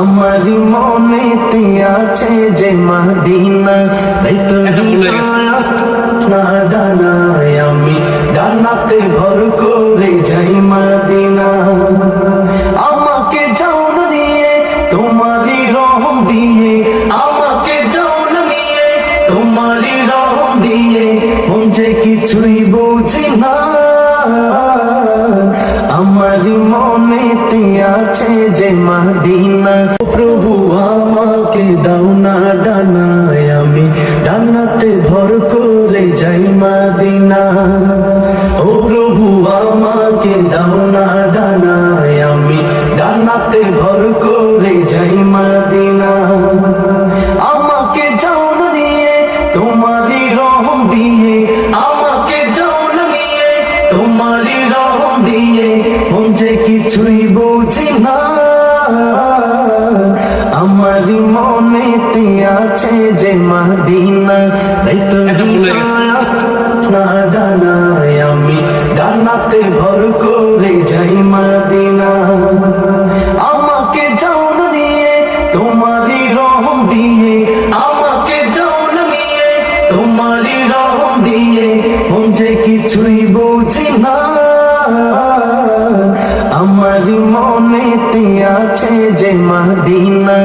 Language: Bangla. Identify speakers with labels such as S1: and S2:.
S1: আমার মনেতে আছে যে মাদিনা না ডানায় আমি ডানাতে ভর করে যাই মাদিনা। আমাকে যাও না নিয়ে তোমারই রহম দিয়ে আমাকে যাও না নিয়ে তোমারই রহম দিয়ে মন যে কিছুই বুঝি না। আমার মনেতে আছে যে মাদিনা প্রভু আমাকে দাও না ডানায় আমি ডানাতে ভর করে যাই মাদিনা ও প্রভু আমাকে দাও না ডানায় আমি ডানাতে ভর করে যাই মাদিনা আমাকে যাও নিয়ে তোমারই রহম দিয়ে আমাকে যাও নিয়ে তোমারই রহম দিয়ে মন যে কিছুই বুঝি না। আমার মনেতে আছে যে মাদিনা না ডানায় আমি ডানাতে ভর করে যাই মাদিনা। আমাকে যাও না নিয়ে তোমারই রহম দিয়ে আমাকে যাও না নিয়ে তোমারই রহম দিয়ে মন যে কিছুই বুঝি না। আছে যে মাদিনা